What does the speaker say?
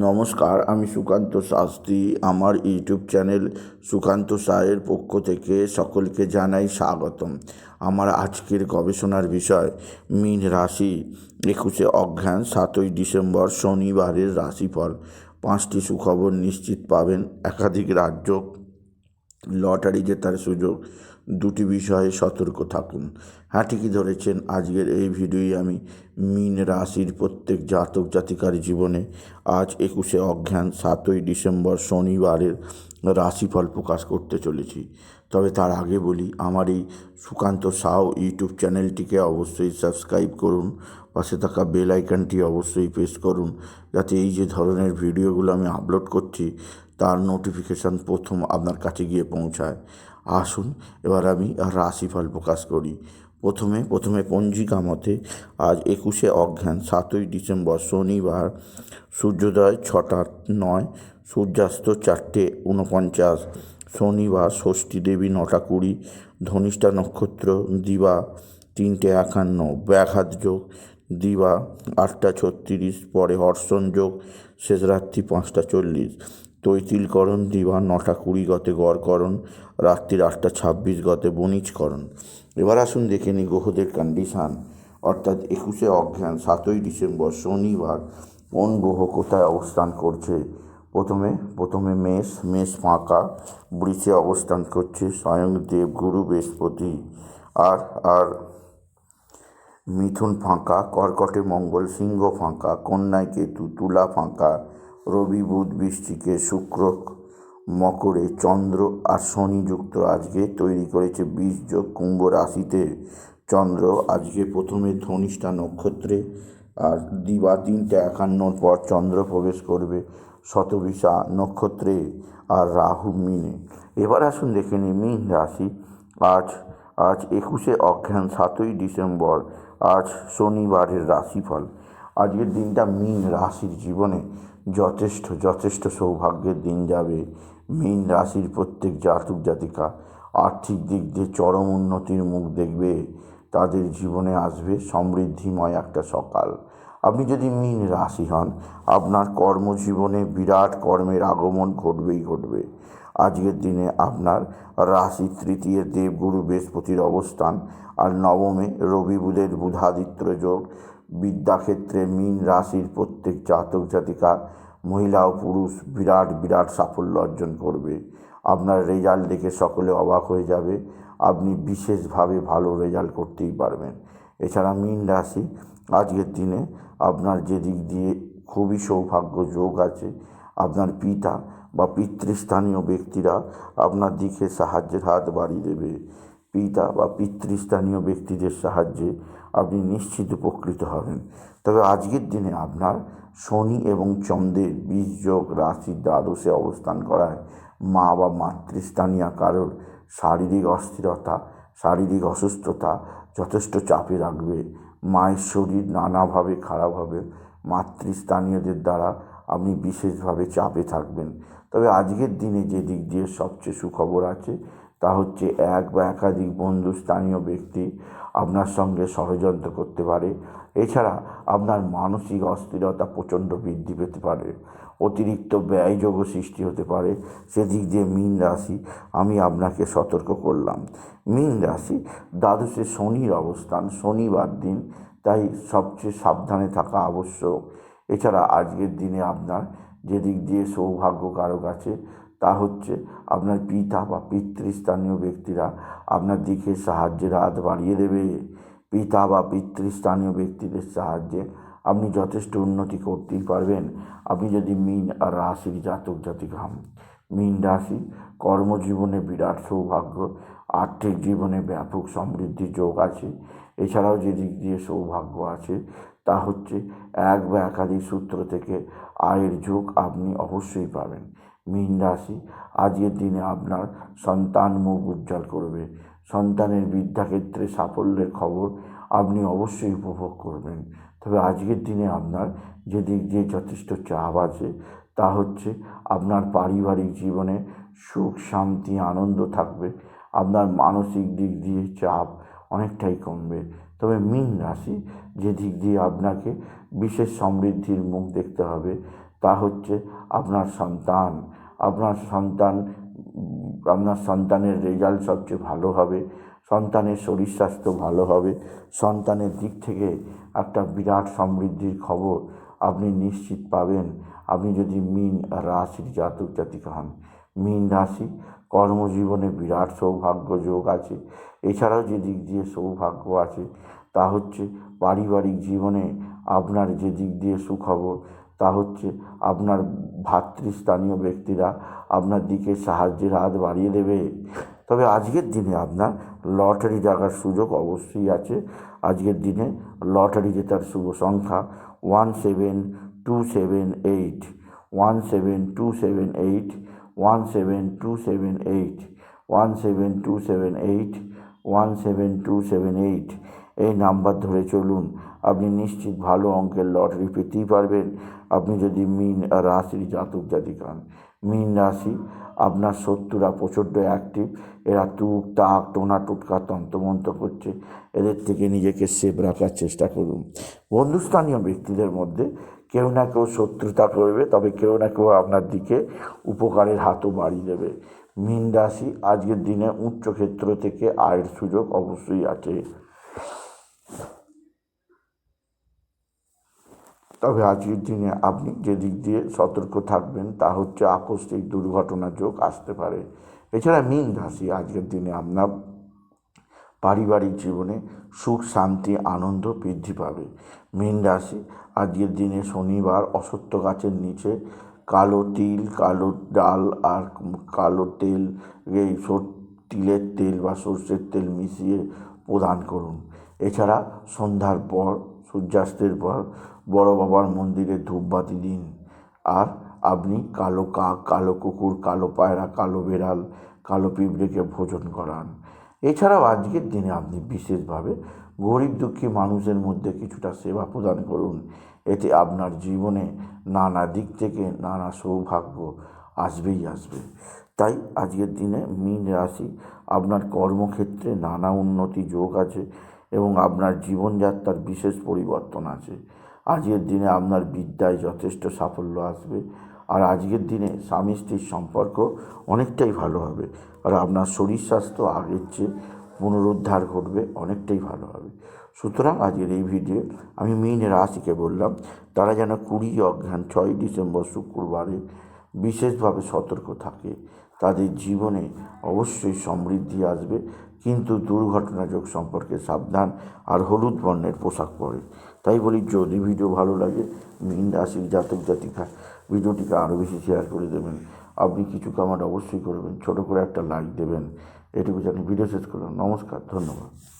নমস্কার, আমি সুকান্ত শাস্ত্রী। আমার ইউটিউব চ্যানেল সুকান্ত সায়ের পক্ষ থেকে সকলকে জানাই স্বাগতম। আমার আজকের গবেষণার বিষয়, মীন রাশি একুশে অজ্ঞান সাতই ডিসেম্বর, শনিবারের রাশিফল। পাঁচটি সুখবর নিশ্চিত পাবেন। একাধিক রাজ্য, লটারি জেতার সুযোগ দুটি বিষয়ে সতর্ক থাকুন। হ্যাঁ ঠিকই ধরেছেন, আজকের এই ভিডিওই আমি। মিন রাশির প্রত্যেক জাতক জাতিকার জীবনে আজ একুশে অজ্ঞান সাতই ডিসেম্বর শনিবারের রাশিফল প্রকাশ করতে চলেছি। তবে তার আগে বলি, আমার এই সুকান্ত সাউ ইউটিউব চ্যানেলটিকে অবশ্যই সাবস্ক্রাইব করুন। পাশে থাকা বেল আইকনটি অবশ্যই প্রেস করুন, যাতে এই যে ধরনের ভিডিওগুলো আমি আপলোড করছি, তার নোটিফিকেশান প্রথম আপনার কাছে গিয়ে পৌঁছায়। আসুন, এবার আমি রাশিফল প্রকাশ করি। প্রথমে প্রথমে পঞ্জিকা মতে আজ একুশে অজ্ঞান সাতই ডিসেম্বর, শনিবার, সূর্যোদয় ছটা নয়, সূর্যাস্ত চারটে উনপঞ্চাশ শনিবার, ষষ্ঠী দেবী নটা কুড়ি, ধনিষ্ঠা নক্ষত্র দিবা তিনটে একান্ন, ব্যাঘাত যোগ দিবা আটটা ছত্রিশ, পরে হর্ষণ যোগ, শেষ রাত্রি পাঁচটা চল্লিশ। তৈতিলকরণ দিবা নটা কুড়ি গতে গড়করণ, রাত্রির আটটা ছাব্বিশ গতে বণিজকরণ। এবার আসুন দেখে নিই গ্রহদের কন্ডিশান অর্থাৎ একুশে অজ্ঞান সাতই ডিসেম্বর, শনিবার কোন গ্রহ কোথায় অবস্থান করছে? প্রথমে প্রথমে মেষ মেষ ফাঁকা, বৃষে অবস্থান করছে স্বয়ং দেবগুরু বৃহস্পতি। আর আর মিথুন ফাঁকা, কর্কটে মঙ্গল সিংহ ফাঁকা, কন্যায় কেতু তুলা ফাঁকা রবি, বুধ বৃষ্টিকে শুক্র, মকরে, চন্দ্র আর শনি যুক্ত আজকে তৈরি করেছে বীজ যোগ কুম্ভ রাশিতে। চন্দ্র আজকে প্রথমে ধনিষ্ঠা নক্ষত্রে আর দিবা তিনটে একান্নর পর চন্দ্র প্রবেশ করবে শতবিশা নক্ষত্রে আর রাহু মিনে। এবার আসুন দেখে নিই মীন রাশি। আজ আজ একুশে অজ্ঞান সাতই ডিসেম্বর, আজ শনিবারের রাশিফল। আজকের দিনটা মীন রাশির জীবনে। যথেষ্ট যথেষ্ট সৌভাগ্যের দিন যাবে। মীন রাশির প্রত্যেক জাতক জাতিকা আর্থিক দিক দিয়ে চরম উন্নতির মুখ দেখবে। তাদের জীবনে আসবে সমৃদ্ধিময় একটা সকাল। আপনি যদি মীন রাশি হন, আপনার কর্মজীবনে বিরাট কর্মের আগমন ঘটবেই ঘটবে। আজকের দিনে আপনার রাশি তৃতীয় দেবগুরু বৃহস্পতির অবস্থান আর নবমে রবি বুধের বুধাদিত্য যোগ। বিদ্যাক্ষেত্রে মীন রাশির প্রত্যেক জাতক জাতিকা, মহিলা ও পুরুষ বিরাট বিরাট সাফল্য অর্জন করবে। আপনার রেজাল্ট দেখে সকলে অবাক হয়ে যাবে। আপনি বিশেষভাবে ভালো রেজাল্ট করতেই পারবেন। এছাড়া মীন রাশি, আজকের দিনে আপনার যে দিক দিয়ে খুবই সৌভাগ্য যোগ আছে, আপনার পিতা বা পিতৃস্থানীয় ব্যক্তিরা আপনার দিকে সাহায্যের হাত বাড়িয়ে দেবে। পিতা বা পিতৃস্থানীয় ব্যক্তিদের সাহায্যে আপনি নিশ্চিত উপকৃত হবেন। তবে আজকের দিনে আপনার শনি এবং চন্দ্রের বীজ যোগ রাশির দ্বাদশে অবস্থান করায় মা বা মাতৃস্থানীয় কারোর শারীরিক অস্থিরতা, শারীরিক অসুস্থতা যথেষ্ট চাপে রাখবে। মায়ের শরীর নানাভাবে খারাপ হবে। মাতৃস্থানীয়দের দ্বারা আপনি বিশেষভাবে চাপে থাকবেন। তবে আজকের দিনে যে দিক দিয়ে সবচেয়ে সুখবর আছে তা হচ্ছে এক বা একাধিক বন্ধু স্থানীয় ব্যক্তি আপনার সঙ্গে ষড়যন্ত্র করতে পারে। এছাড়া আপনার মানসিক অস্থিরতা প্রচণ্ড বৃদ্ধি পেতে পারে। অতিরিক্ত ব্যয়যোগ সৃষ্টি হতে পারে। সেদিক দিয়ে মীন রাশি, আমি আপনাকে সতর্ক করলাম। মীন রাশি, দ্বাদশে শনির অবস্থান, শনিবার দিন, তাই সবচেয়ে সাবধানে থাকা আবশ্যক। এছাড়া আজকের দিনে আপনার যেদিক দিয়ে সৌভাগ্য কারক আছে তা হচ্ছে আপনার পিতা বা পিতৃস্থানীয় ব্যক্তিরা আপনার দিকে সাহায্যের হাত বাড়িয়ে দেবে। পিতা বা পিতৃস্থানীয় ব্যক্তিদের সাহায্যে আপনি যথেষ্ট উন্নতি করতেই পারবেন। আপনি যদি মিন আর রাশির জাতক জাতিক হন, মিন রাশি কর্মজীবনে বিরাট সৌভাগ্য, আর্থিক জীবনে ব্যাপক সমৃদ্ধির যোগ আছে। এছাড়াও যে দিক দিয়ে সৌভাগ্য আছে তা হচ্ছে এক বা একাধিক সূত্র থেকে আয়ের যোগ আপনি অবশ্যই পাবেন। মীন রাশি। আজকের দিনে আপনার সন্তান মুখ উজ্জ্বল করবে। সন্তানের বিদ্যাক্ষেত্রে সাফল্যের খবর আপনি অবশ্যই উপভোগ করবেন। তবে আজকের দিনে আপনার যে দিক দিয়ে যথেষ্ট চাপ আছে, তা হচ্ছে আপনার পারিবারিক জীবনে সুখ, শান্তি, আনন্দ থাকবে। আপনার মানসিক দিক দিয়ে চাপ অনেকটাই কমবে। তবে মীন রাশি যে দিক দিয়ে আপনাকে বিশেষ সমৃদ্ধির মুখ দেখতে হবে। তা হচ্ছে আপনার সন্তান। আপনার সন্তান, আপনার সন্তানের রেজাল্ট সবচেয়ে ভালো হবে। সন্তানের শরীর স্বাস্থ্য ভালো হবে। সন্তানের দিক থেকে একটা বিরাট সমৃদ্ধির খবর আপনি নিশ্চিত পাবেন। আপনি যদি মিন রাশির জাতক জাতিকা হন, মিন রাশি কর্মজীবনে বিরাট সৌভাগ্য যোগ আছে। এছাড়াও যে দিক দিয়ে সৌভাগ্য আছে, তা হচ্ছে পারিবারিক জীবনে আপনার যে দিক দিয়ে সুখবর তা হচ্ছে আপনার ভাতৃস্থানীয় ব্যক্তিরা আপনার দিকে সাহায্যের হাত বাড়িয়ে দেবে। তবে আজকের দিনে আপনার লটারি ডাকার সুযোগ অবশ্যই আছে। আজকের দিনে লটারি জেতার শুভ সংখ্যা one seven two seven eight, one seven two seven eight, one seven two seven eight, one seven two seven eight, one seven two seven eight. এই নাম্বার ধরে চলুন। আপনি নিশ্চিত ভালো অঙ্কের লটারি পেতেই পারবেন। আপনি যদি মিন রাশির জাতক জাতিক হন, মিন রাশি আপনার শত্রুরা প্রচণ্ড অ্যাক্টিভ এরা টুক টাক টোনা টুটকা, তন্ত্রমন্ত্র করছে। এদের থেকে নিজেকে সেভ রাখার চেষ্টা করুন। বন্ধুস্থানীয় ব্যক্তিদের মধ্যে কেউ না কেউ শত্রুতা করবে, তবে কেউ না কেউ আপনার দিকে উপকারের হাতও বাড়িয়ে দেবে। মীন রাশি আজকের দিনে উচ্চ ক্ষেত্র থেকে আয়ের সুযোগ অবশ্যই আছে। তবে আজকের দিনে আপনি যে দিক দিয়ে সতর্ক থাকবেন, তা হচ্ছে আকস্মিক দুর্ঘটনা যোগ আসতে পারে। এছাড়া মীন রাশি আজকের দিনে আপনার পারিবারিক জীবনে সুখ, শান্তি, আনন্দ বৃদ্ধি পাবে। মীন রাশি আজকের দিনে শনিবার অসত্য গাছের নিচে কালো তিল, কালো ডাল আর কালো তেল, এই তিলের তেল বা সর্ষের তেল মিশিয়ে প্রদান করুন। এছাড়া সন্ধ্যার পর সূর্যাস্তের পর বড় বাবার মন্দিরে ধূপবাতি দিন। আর আপনি কালো কাক, কালো কুকুর, কালো পায়রা, কালো বেড়াল, কালো পিঁপড়েকে ভোজন করান। এছাড়াও আজকের দিনে আপনি বিশেষভাবে গরিব দুঃখী মানুষের মধ্যে কিছুটা সেবা প্রদান করুন। এতে আপনার জীবনে নানা দিক থেকে নানা সৌভাগ্য আসবেই আসবে। তাই আজকের দিনে মীন রাশি আপনার কর্মক্ষেত্রে নানা উন্নতি যোগ আছে। এবং আপনার জীবনযাত্রার বিশেষ পরিবর্তন আছে। আজকের দিনে আপনার বিদ্যায় যথেষ্ট সাফল্য আসবে। আর আজকের দিনে স্বামী স্ত্রীর সম্পর্ক অনেকটাই ভালো হবে। আর আপনার শরীর স্বাস্থ্য আগের চেয়ে পুনরুদ্ধার ঘটবে, অনেকটাই ভালো হবে। সুতরাং আজকের এই ভিডিও আমি মেইন রাশিকে বললাম, তারা যেন কুড়ি অজ্ঞান, ছয় ডিসেম্বর শুক্রবারে বিশেষভাবে সতর্ক থাকে। তাদের জীবনে অবশ্যই সমৃদ্ধি আসবে। কিন্তু দুর্ঘটনাযোগ সম্পর্কে সাবধান আর হলুদ বর্ণের পোশাক পরে। তাই বলি, যদি ভিডিও ভালো লাগে, মিন রাশির জাতক জাতিকা, ভিডিওটিকে আরও বেশি শেয়ার করে দেবেন। আপনি কিছু কামাট অবশ্যই করবেন, ছোট করে একটা লাইক দেবেন। এটুকু জানি, ভিডিও শেষ করলাম। নমস্কার, ধন্যবাদ।